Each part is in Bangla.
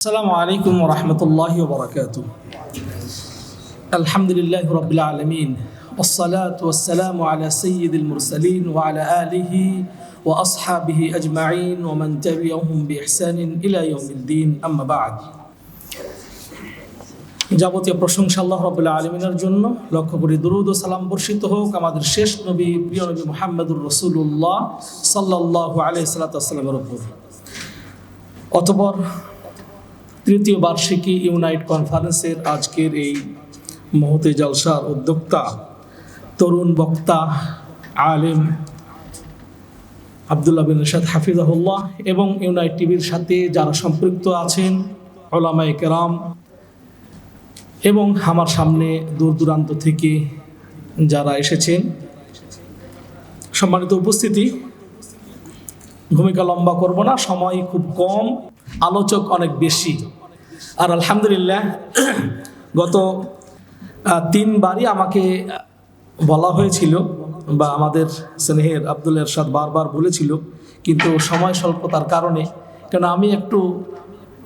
السلام عليكم ورحمة الله وبركاته الحمد لله رب العالمين والصلاة والسلام على سيد المرسلين وعلى آله وأصحابه أجمعين ومن تبعهم بإحسان إلى يوم الدين أما بعد যাবতীয় প্রশংসা আল্লাহ রবুল্লাহ আলমিনের জন্য লক্ষ্য করি দুরুদ ও সালাম বর্ষিত হোক আমাদের শেষ নবী প্রিয় নবী মোহাম্মদুর রসুল্লাহ সাল্লাহ আলি সাল্লাতামের উপর অতপর তৃতীয় বার্ষিকী ইউনাইট কনফারেন্সের আজকের এই মহতে জলসার উদ্যোক্তা, তরুণ বক্তা, আলেম আবদুল্লাহ বিন রশাদ হাফিজাহুল্লাহ এবং ইউনাইট টিভির সাথে যারা সম্পৃক্ত আছেন, ওলামায়ে কেরাম এবং আমার সামনে দূর দূরান্ত থেকে যারা এসেছেন, সম্মানিত উপস্থিতি, ভূমিকা লম্বা করব না, সময় খুব কম, আলোচক অনেক বেশি। আর আলহামদুলিল্লাহ, গত তিনবারই আমাকে বলা হয়েছিল বা আমাদের স্নেহের আব্দুল এরশাদ বারবার বলেছিল, কিন্তু সময় স্বল্পতার কারণে, কেন আমি একটু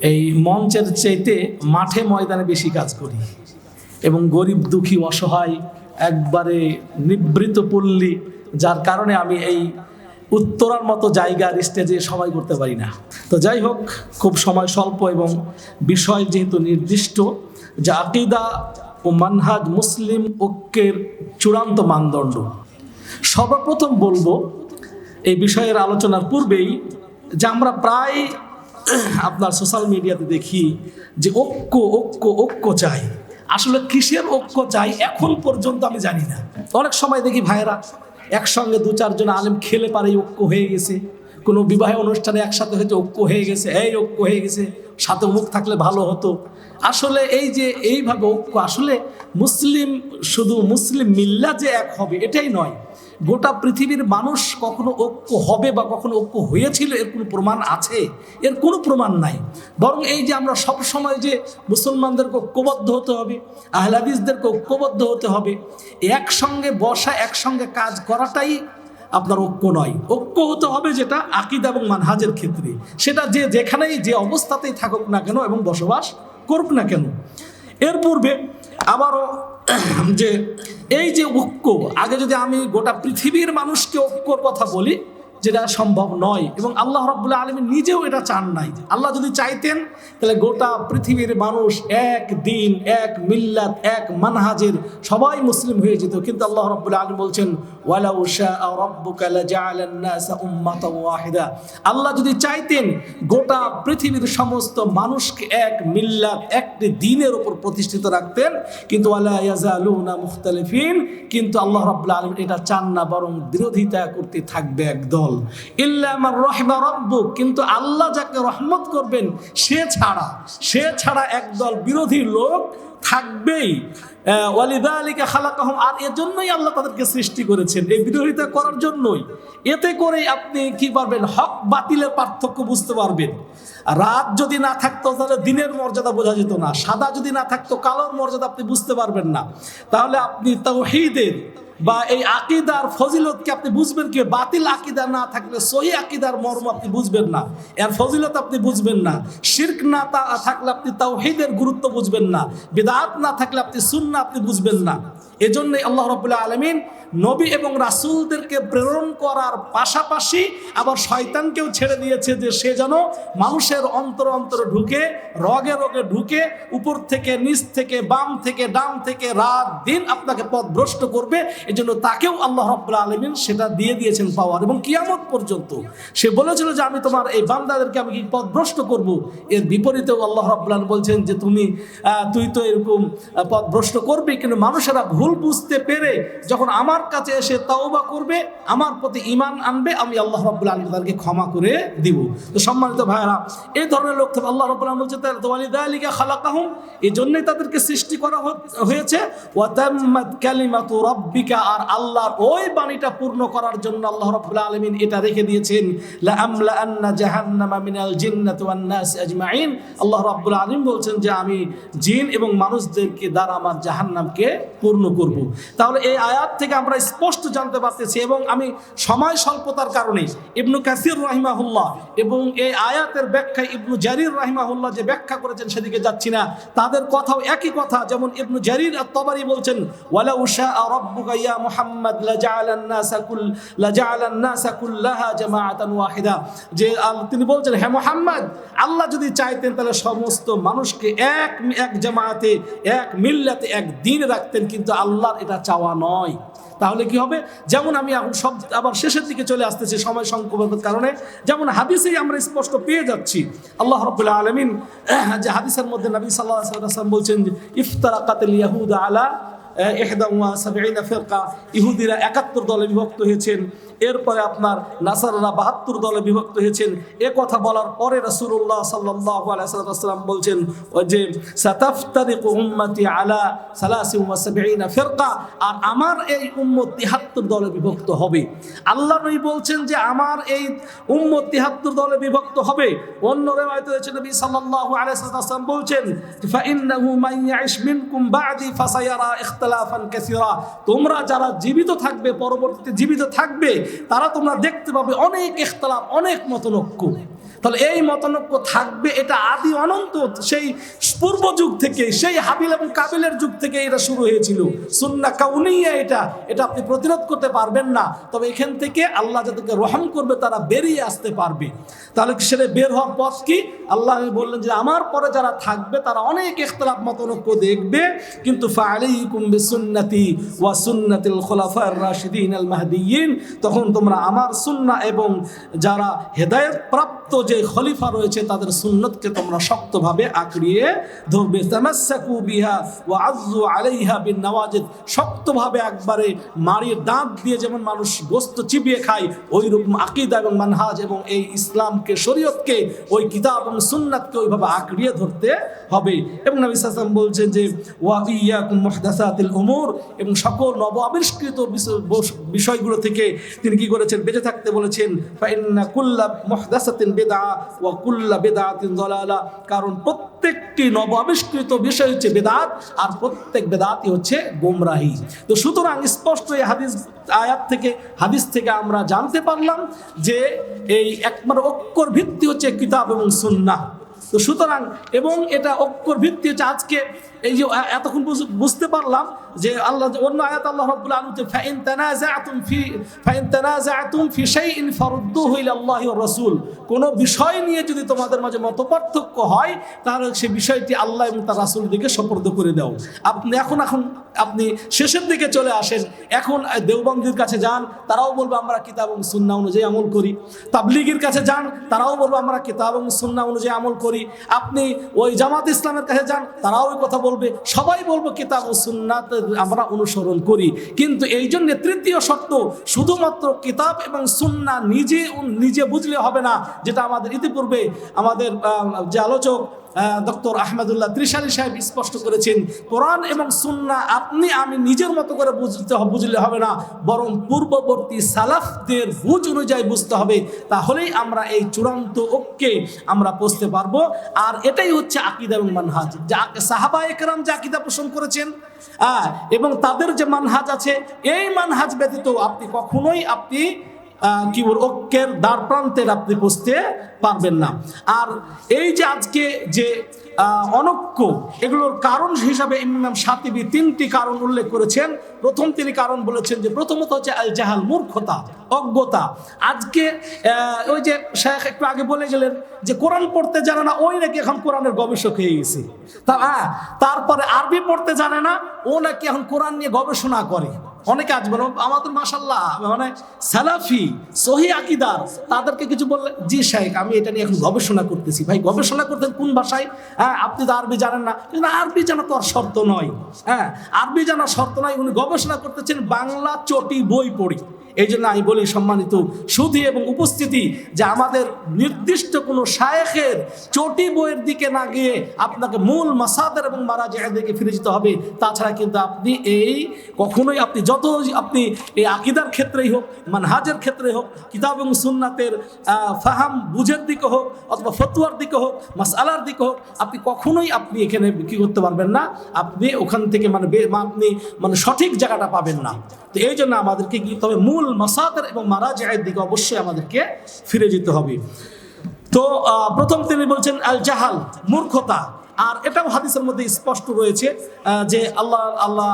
এই মঞ্চের চাইতে মাঠে ময়দানে বেশি কাজ করি এবং গরিব, দুঃখী, অসহায়, একবারে নিবৃত পল্লী, যার কারণে আমি এই উত্তরার মতো জায়গার স্টেজে সবাই করতে পারি না। তো যাই হোক, খুব সময় স্বল্প এবং বিষয় যেহেতু নির্দিষ্ট, যে আকিদা ও মানহাজ মুসলিম ঐক্যের চূড়ান্ত মানদণ্ড। সর্বপ্রথম বলব, এই বিষয়ের আলোচনার পূর্বেই যে আমরা প্রায় আপনার সোশ্যাল মিডিয়াতে দেখি যে ঐক্য ঐক্য ঐক্য চাই। আসলে কিসের ঐক্য চাই এখন পর্যন্ত আমি জানি না। অনেক সময় দেখি ভাইরা একসঙ্গে দু চারজন আলেম খেলে পারে ঐক্য হয়ে গেছে। কোনো বিবাহ অনুষ্ঠানে একসাথে হয়তো ঐক্য হয়ে গেছে, এই ঐক্য হয়ে গেছে, সাথে মুখ থাকলে ভালো হতো। আসলে এই যে এইভাবে ঐক্য, আসলে মুসলিম, শুধু মুসলিম মিল্লা যে এক হবে, এটাই নয়। গোটা পৃথিবীর মানুষ কখনো ঐক্য হবে বা কখনো ঐক্য হয়েছিল, এর কোনো প্রমাণ আছে? এর কোনো প্রমাণ নাই। বরং এই যে আমরা সব সময় যে মুসলমানদেরকে ঐক্যবদ্ধ হতে হবে, আহলাদিসদেরকে ঐক্যবদ্ধ হতে হবে, একসঙ্গে বসা, একসঙ্গে কাজ করাটাই আপনার ঐক্য নয়। ঐক্য হতে হবে যেটা আকিদা এবং মানহাজের ক্ষেত্রে। সেটা যে যেখানেই, যে অবস্থাতেই থাকুক না কেন এবং বসবাস করুক না কেন। এর পূর্বে আবারও যে এই যে ঐক্য আগে যদি আমি গোটা পৃথিবীর মানুষকে ঐক্যর কথা বলি যেটা সম্ভব নয়। এবং আল্লাহ রব্বুল্লাহ আলমী নিজেও এটা চান নাই। আল্লাহ যদি চাইতেন, তাহলে গোটা পৃথিবীর মানুষ এক দিন, এক মিল্লাত, এক মানহাজের সবাই মুসলিম হয়ে যেত। কিন্তু আল্লাহ রব্বুল্লাহ আলম বলছেন আল্লাহ যদি চাইতেন, গোটা পৃথিবীর সমস্ত মানুষকে এক মিল্লাত, একটি দিনের উপর প্রতিষ্ঠিত রাখতেন, কিন্তু ওয়ালা ইয়াজালুনা মুখতালিফিন। কিন্তু আল্লাহ রাব্বুল আলামিন এটা চান না, বরং বিরোধিতা করতে থাকবে একদল। ইল্লা আমার রহমা কিন্তু আল্লাহ যাকে রহমত করবেন, সে ছাড়া সে ছাড়া একদল বিরোধী লোক থাকবেই। ওয়ালিদালিকা খালাকাহম। আর এজন্যই আল্লাহ তাদেরকে সৃষ্টি করেছেন, এই বিরোধিতা করার জন্যই। এতে করে আপনি কি পারবেন? হক বাতিলের পার্থক্য বুঝতে পারবেন। রাত যদি না থাকতো, তাহলে দিনের মর্যাদা বোঝা যেত না। সাদা যদি না থাকতো, কালোর মর্যাদা আপনি বুঝতে পারবেন না। তাহলে আপনি তাওহীদের বা এই আকিদার ফজিলতকে আপনি বুঝবেন কি? বাতিল আকিদা না থাকলে, সহি আকিদার মর্ম আপনি বুঝবেন না। এর ফজিলত আপনি বুঝবেন না। শির্ক না থাকলে আপনি তাওহীদের গুরুত্ব বুঝবেন না। বিদাত না থাকলে আপনি সুন্না আপনি বুঝবেন না। এজন্যই আল্লাহ রবুল্লাহ আলমিন নবী এবং রাসূলদেরকে প্রেরণ করার পাশাপাশি আবার শয়তানকেও ছেড়ে দিয়েছে যে সে যেন মানুষের অন্তর অন্তর ঢুকে, রগে রগে ঢুকে, উপর থেকে, নিচ থেকে, বাম থেকে ডাম থেকে, রাত দিন আপনাকে পথভ্রষ্ট করবে। এজন্য তাকেও আল্লাহ রব্বুল আলমিন সেটা দিয়ে দিয়েছেন পাওয়ার। এবং কিয়ামত পর্যন্ত সে বলেছিল যে আমি তোমার এই বান্দাদেরকে আমি কি পথভ্রষ্ট করব? এর বিপরীতেও আল্লাহ রব্বুল বলছেন যে তুমি তুই তো এরকম আহ, পথভ্রষ্ট করবি কিন্তু মানুষেরা ভুল বুঝতে পেরে যখন আমার কাছে এসে তাওবা করবে আমার প্রতি ইমান আনবে আমি আল্লাহ রব্বুল আলম তাদেরকে ক্ষমা করে দিব। তো সম্মানিত ভাইরা এই ধরনের লোক থেকে আল্লাহ রব্বুল আলম বলছে তোমালি দালিকা খালাকাহুম। এই জন্যই তাদেরকে সৃষ্টি করা হয়েছে ওয়াতাম্মাত কালিমাতু রাব্বিকা আর আল্লাহর ওই বাণীটা পূর্ণ করার জন্য আল্লাহ রাব্বুল আলামিন এটা রেখে দিয়েছেন আজমাইন আল্লাহ রাব্বুল আলামিন বলছেন যে, আমি জিন এবং মানুষ মানুষদেরকে দ্বারা আমার জাহান্নামকে পূর্ণ করব। তাহলে এই আয়াত থেকে আমরা স্পষ্ট জানতে পারতেছি এবং আমি সময় স্বল্পতার কারণে ইবনু কাসির রাহিমাহুল্লাহ এবং এই আয়াতের ব্যাখ্যা ইবনু জারির রাহিমাহুল্লাহ যে ব্যাখ্যা করেছেন সেদিকে যাচ্ছি না তাদের কথাও একই কথা, যেমন ইবনু জারির আত-তাবারি বলছেন ওয়ালা উশা রব্বুকা ইয়া মুহাম্মদ ওয়াহিদা। যে তিনি বলছেন, হে মুহাম্মদ, আল্লাহ যদি চাইতেন তাহলে সমস্ত মানুষকে এক এক জামাতে এক মিল্লাতে, এক দিন রাখতেন, কিন্তু আল্লাহর এটা চাওয়া নয়। তাহলে কি হবে? যেমন আমি এখন সব, আবার শেষের দিকে চলে আসতেছি সময় সংকটের কারণে। যেমন হাদিসেই আমরা স্পষ্ট পেয়ে যাচ্ছি, আল্লাহ রবুল্লাহ আলমিন, যে হাদিসের মধ্যে নবী সাল্লাহ বলছেন যে ইফতারাকাতিল ইয়াহুদ আলা এহদাউয়া সাবিনা ফেরকা। ইহুদিরা একাত্তর দলে বিভক্ত হয়েছেন। এরপরে আপনার নাসাররা বাহাত্তর দলে বিভক্ত হয়েছেন। এ কথা বলার পরে রাসূলুল্লাহ সাল্লাল্লাহু আলাইহি সাল্লাম বলছেন যে, সাতাফতারিকু উম্মতি আলা সালাসি সাবঈনা ফিরকা, আর আমার এই উম্মত 73 দলে বিভক্ত হবে। আল্লাহ নবী বলছেন যে, আমার এই উম্মত 73 দলে বিভক্ত হবে। অন্য রিওয়ায়াতে রয়েছে নবী সাল্লাল্লাহু আলাইহি বলছেন ফাইন্নাহু মান ইয়াইশ মিনকুম বা'দি, ফাসায়ারা ইখতিলাফান তোমরা যারা জীবিত থাকবে, পরবর্তীতে জীবিত থাকবে, তারা তোমরা দেখতে পাবে অনেক ইখতলাফ, অনেক মতনৈক্য তাহলে এই মতনৈক্য থাকবে, এটা আদি অনন্ত, সেই পূর্ব যুগ থেকে, সেই হাবিল এবং কাবিলের যুগ থেকে এটা শুরু হয়েছিল। সুন্না কাউনিয়া এটা এটা আপনি প্রতিরোধ করতে পারবেন না। তবে এখান থেকে আল্লাহ যাদেরকে রহম করবে, তারা বেরিয়ে আসতে পারবে। তাহলে সেটা বের হওয়ার পথ কি? আল্লাহ বললেন যে, আমার পরে যারা থাকবে, তারা অনেক ইখতলাফ মতনৈক্য দেখবে। কিন্তু ফাআলাইকুম বিসুন্নতি ওয়া সুন্নাতিল খুলাফার রাশিদিন আল মাহদিয়িন তখন তোমরা আমার সুন্নাহ এবং যারা হেদায়েত প্রাপ্ত যে খলিফা রয়েছে, তাদের সুন্নতকে তোমরা শক্তভাবে আঁকড়িয়ে ধরবে। তামাসসাকু বিহা আলাইহা বিন নওয়াজিদ। শক্তভাবে একবারে মারিয়ে দাঁত দিয়ে যেমন মানুষ গোস্ত চিবিয়ে খায় ওই রকম আকীদা এবং মানহাজ এবং এই ইসলামকে, শরীয়তকে, ওই কিতাব এবং সুন্নাতকে ওইভাবে আঁকড়িয়ে ধরতে হবে। এবং নবী সাল্লাল্লাহু বলছেন যে, ওয়া উমুর। এবং সকল নব আবিষ্কৃত বিষয়- বিষয়গুলো থেকে তিনি কি করেছেন? বেঁচে থাকতে বলেছেন কুল্লা মুহদাসাতিন বিদআ কারণ প্রত্যেকটি নব আবিষ্কৃত বিষয় হচ্ছে বেদাত, আর প্রত্যেক বেদাতই হচ্ছে গোমরাহি। তো সুতরাং স্পষ্ট এই হাদিস, আয়াত থেকে, হাদিস থেকে আমরা জানতে পারলাম যে এই একমাত্র অক্ষর ভিত্তি হচ্ছে কিতাব এবং সুন্না তো সুতরাং, এবং এটা অক্ষর ভিত্তি হচ্ছে আজকে এই যে এতক্ষণ বুঝ- বুঝতে পারলাম যে আল্লাহ অন্য আয়াত আল্লাহ রাব্বুল আলামিন ফাইন তানাজাতুম ফি, ফাইন তানাজাতুম ফি শাইইন ফারুদ্দুহু ইলা আল্লাহি ওয়া রাসূল। কোন বিষয় নিয়ে যদি তোমাদের মাঝে মতপার্থক্য হয়, তাহলে সেই বিষয়টি আল্লাহ এবং তার রাসূল দিকে সুপর্দ করে দাও। আপনি এখন এখন আপনি শেষের দিকে চলে আসেন, এখন দেওবন্দির কাছে যান, তারাও বলবে, আমরা কিতাব এবং সুন্নাহ অনুযায়ী আমল করি। তাবলিগের কাছে যান, তারাও বলব, আমরা কিতাব এবং সুন্নাহ অনুযায়ী আমল করি। আপনি ওই জামাত ইসলামের কাছে যান, তারাও ওই কথা বলবে সবাই বলব কিতাব ও সুন্নাত আমরা অনুসরণ করি। কিন্তু এই জন্য তৃতীয় শর্ত, শুধুমাত্র কিতাব এবং সুন্না নিজে নিজে বুঝলে হবে না, যেটা আমাদের ইতিপূর্বে আমাদের যে আলোচক ডক্টর আহমেদুল্লাহ ত্রিশালী সাহেব স্পষ্ট করেছেন, কোরআন এবং সুন্না আপনি আমি নিজের মতো করে বুঝতে বুঝলে হবে না, বরং পূর্ববর্তী সালাফদের বুঝ অনুযায়ী বুঝতে হবে, তাহলেই আমরা এই চূড়ান্ত ঐক্যে আমরা পৌঁছতে পারব। আর এটাই হচ্ছে আকিদা এবং মানহাজ, যা সাহাবা একরাম যে আকিদা পোষণ করেছেন এবং তাদের যে মানহাজ আছে, এই মানহাজ ব্যতীত আপনি কখনোই আপনি কি বল ঐক্যের দ্বার প্রান্তের আপনি পৌঁছতে পারবেন না। আর এই যে আজকে যে অনৈক্য এগুলোর কারণ হিসাবে ইমাম সাতিবি তিনটি কারণ উল্লেখ করেছেন। প্রথম তিনি কারণ বলেছেন যে প্রথমত হচ্ছে আল জাহাল মূর্খতা অজ্ঞতা। আজকে ওই যে শেখ একটু আগে বলে গেলেন যে কোরআন পড়তে জানে না ওই নাকি এখন কোরআনের গবেষক হয়ে গেছে। তা হ্যাঁ, তারপরে আরবি পড়তে জানে না ও নাকি এখন কোরআন নিয়ে গবেষণা করে। অনেকে আজ বলো, আমাদের মাসাল্লাহ মানে সালাফি, সহি আকিদার, তাদেরকে কিছু বললে, জি শেখ আমি এটা নিয়ে এখন গবেষণা করতেছি। ভাই, গবেষণা করতেন কোন ভাষায়? হ্যাঁ আপনি তো আরবি জানেন না। কিন্তু আরবি জানা তো আর শর্ত নয়। হ্যাঁ আরবি জানা শর্ত নয় উনি গবেষণা করতেছেন বাংলা চটি বই পড়ি। এই জন্য আমি বলি সম্মানিত সুধি এবং উপস্থিতি যে আমাদের নির্দিষ্ট কোনো শায়েখের চটি বইয়ের দিকে না গিয়ে আপনাকে মূল মাসাদের এবং মারা দিকে ফিরে যেতে হবে, তাছাড়া কিন্তু আপনি এই কখনোই আপনি যত আপনি এই আকিদার ক্ষেত্রেই হোক, মানহাজের ক্ষেত্রে হোক, কিতাব এবং সুন্নাতের ফাহাম বুঝের দিকে হোক অথবা ফতুয়ার দিকে হোক মাসালার দিকে হোক, আপনি কখনোই আপনি এখানে কি করতে পারবেন না। আপনি ওখান থেকে মানে আপনি মানে সঠিক জায়গাটা পাবেন না। তো এই জন্য আমাদেরকে কি হবে? মূল মাসাদের এবং মারা দিকে অবশ্যই আমাদেরকে ফিরে যেতে হবে। তো প্রথম তিনি বলছেন আল জাহাল মূর্খতা। আর এটাও হাদিসের মধ্যে স্পষ্ট রয়েছে যে আল্লাহ আল্লাহ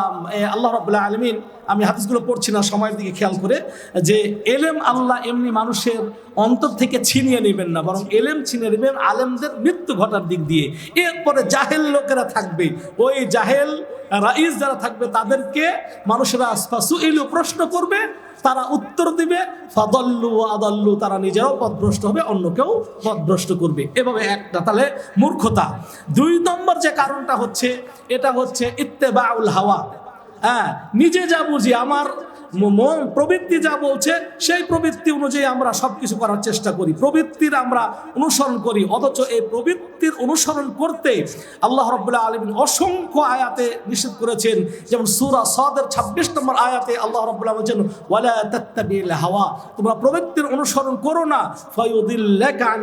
আল্লাহ রবাহ আলমিন, আমি হাদিসগুলো পড়ছি না, সময়ের দিকে খেয়াল করে, যে এলেম আল্লাহ এমনি মানুষের অন্তর থেকে ছিনিয়ে নেবেন না, বরং এলেম ছিনিয়ে নেবেন আলেমদের মৃত্যু ঘটার দিক দিয়ে। এরপরে জাহেল লোকেরা থাকবে। ওই জাহেল রাইস যারা থাকবে তাদেরকে মানুষেরা আশপাশ এলো প্রশ্ন করবে, তারা উত্তর দিবে, ফাদল্লু আদল্লু, তারা নিজেরাও পদভ্রষ্ট হবে অন্যকেও পদভ্রষ্ট করবে। এভাবে একটা, তাহলে মূর্খতা। দুই নম্বর যে কারণটা হচ্ছে, এটা হচ্ছে ইত্তেবাউল হাওয়া। হ্যাঁ নিজে যা বুঝি, আমার মন প্রবৃত্তি যা বলছে, সেই প্রবৃত্তি অনুযায়ী আমরা সব কিছু করার চেষ্টা করি। প্রবৃত্তির আমরা অনুসরণ করি, অথচ এই প্রবৃত্তির অনুসরণ করতে আল্লাহ রব্বুল্লাহ আলমিন অসংখ্য আয়াতে নিষেধ করেছেন। যেমন সুরা সদের ছাব্বিশ নম্বর আয়াতে আল্লাহ রব্বুল্লাহ বলছেন হাওয়া। তোমরা প্রবৃত্তির অনুসরণ করো না।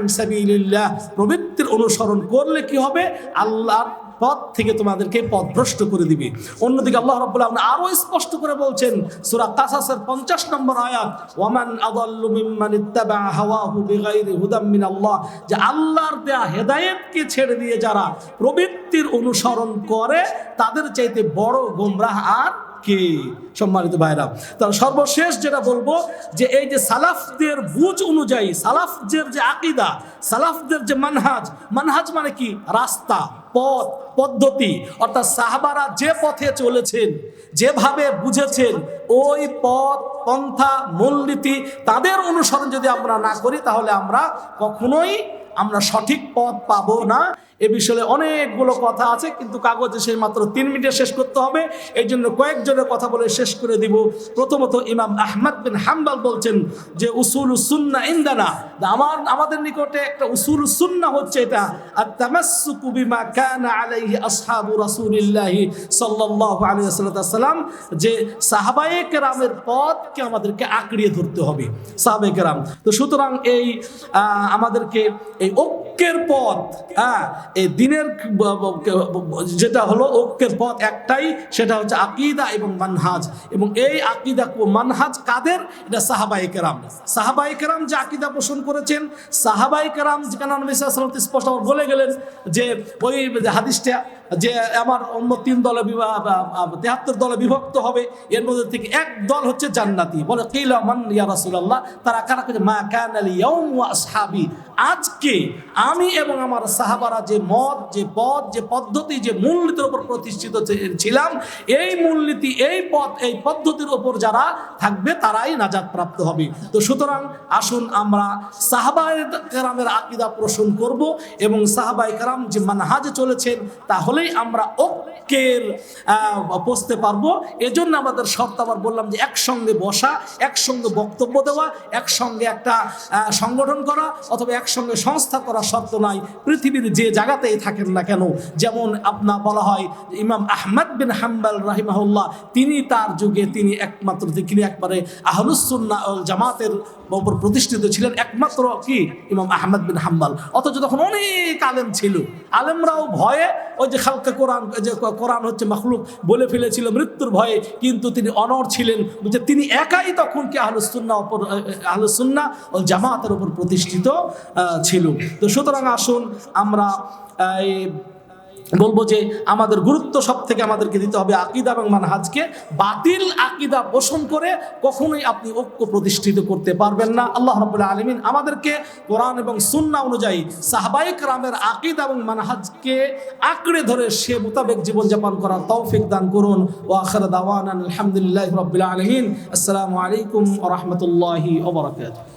সাবিলিল্লাহ। প্রবৃত্তির অনুসরণ করলে কি হবে? আল্লাহর পথ থেকে তোমাদেরকে পথভ্রষ্ট করে দিবে। অন্যদিকে আল্লাহ আপনি আরও স্পষ্ট করে বলছেন, সুরা কাসাসের 50 নম্বর আয়াত, ওয়ামান মিন আল্লাহ যে আল্লাহর দেয়া হেদায়েতকে ছেড়ে দিয়ে যারা প্রবৃত্তির অনুসরণ করে, তাদের চাইতে বড় গোমরাহ আর কে? সম্মানিত ভাইরা। তার সর্বশেষ যেটা বলব যে এই যে সালাফদের বুঝ অনুযায়ী, সালাফদের যে আকিদা, সালাফদের যে মানহাজ মানহাজ মানে কি? রাস্তা, পথ, পদ্ধতি। অর্থাৎ সাহাবারা যে পথে চলেছেন, যেভাবে বুঝেছেন, ওই পথ, পন্থা, মূলনীতি, তাদের অনুসরণ যদি আমরা না করি, তাহলে আমরা কখনোই আমরা সঠিক পথ পাবো না। এ বিষয়ে অনেকগুলো কথা আছে, কিন্তু কাগজে সেই মাত্র তিন মিনিটে শেষ করতে হবে। এই জন্য কয়েকজনের কথা বলে শেষ করে দিব। প্রথমত ইমাম আহমদ বিন হাম্বাল বলছেন যে, উসুল সুন্না ইন্দানা। আমার, আমাদের নিকটে একটা উসুল সুন্না হচ্ছে এটা। আর তামাসসুকু বিমা কানা আলাইহি আসহাবু রাসূলিল্লাহি সাল্লাল্লাহু আলাইহি ওয়াসাল্লাম। যে সাহাবায়ে কেরামের পথকে আমাদেরকে আঁকড়িয়ে ধরতে হবে। সাহাবায়ে কেরাম। তো সুতরাং এই আমাদেরকে এই ঐক্যের পথ। হ্যাঁ এই দিনের যেটা হলো ঐক্যের পথ একটাই, সেটা হচ্ছে আকিদা এবং মানহাজ। এবং এই আকিদা মানহাজ কাদের? এটা সাহাবাই কেরাম। সাহাবাই কেরাম যে আকিদা পোষণ করেছেন সাহাবাই কেরাম যেখানে স্পষ্ট বলে গেলেন যে ওই হাদিসটা যে আমার অন্য তিন দলে তেহাত্তর দলে বিভক্ত হবে, এর মধ্যে থেকে এক দল হচ্ছে জান্নাতি। বলে রাসূলুল্লাহ? তারা কারা কাছে মা কান আল আজকে আমি এবং আমার সাহাবারা যে মত, যে পথ, যে পদ্ধতি, যে মূলনীতির উপর প্রতিষ্ঠিত ছিলাম, এই মূলনীতি, এই পথ, এই পদ্ধতির উপর যারা থাকবে, তারাই নাজাত প্রাপ্ত হবে। তো সুতরাং আসুন আমরা সাহাবায় কারামের আকিদা পোষণ করব এবং সাহাবাই কারাম যে মানহাজে চলেছেন তাহলেই আমরা ঐক্যের বসতে পারব। এজন্য আমাদের শর্ত আবার বললাম যে একসঙ্গে বসা, একসঙ্গে বক্তব্য দেওয়া, একসঙ্গে একটা সংগঠন করা অথবা একসঙ্গে সংস্থা করা শর্ত নয় পৃথিবীর যে জায়গাতেই থাকেন না কেন, যেমন আপনার বলা হয় ইমাম আহমদ বিন হাম্বাল রাহিমাহুল্লাহ, তিনি তার যুগে তিনি একমাত্র, তিনি একবারে আহলুসুন্না জামাতের উপর প্রতিষ্ঠিত ছিলেন একমাত্র কি? ইমাম আহমদ বিন হাম্বাল। অথচ তখন অনেক আলেম ছিল। আলেমরাও ভয়ে ওই যে খালকে কোরআন যে কোরআন হচ্ছে মখলুক বলে ফেলেছিল মৃত্যুর ভয়ে, কিন্তু তিনি অনর ছিলেন। যে তিনি একাই তখন কি আহলুসুন্না উপর আহলুসুন্না ও জামাতের উপর প্রতিষ্ঠিত ছিল। তো সুতরাং আসুন আমরা এই বলব যে আমাদের গুরুত্ব সব থেকে আমাদেরকে দিতে হবে আকিদা এবং মানহাজকে বাতিল আকিদা পোষণ করে কখনোই আপনি ঐক্য প্রতিষ্ঠিত করতে পারবেন না। আল্লাহ রাব্বুল আলামিন আমাদেরকে কোরআন এবং সুন্নাহ অনুযায়ী সাহাবাইক রামের আকিদা এবং মানহাজকে আঁকড়ে ধরে সে মোতাবেক জীবনযাপন করার তৌফিক দান করুন। ও আখর দাওয়ান আলহামদুলিল্লাহ রবিল আলমিন। আসসালামু আলাইকুম ওরহমতুল্লাহি ওবরাকাতুহ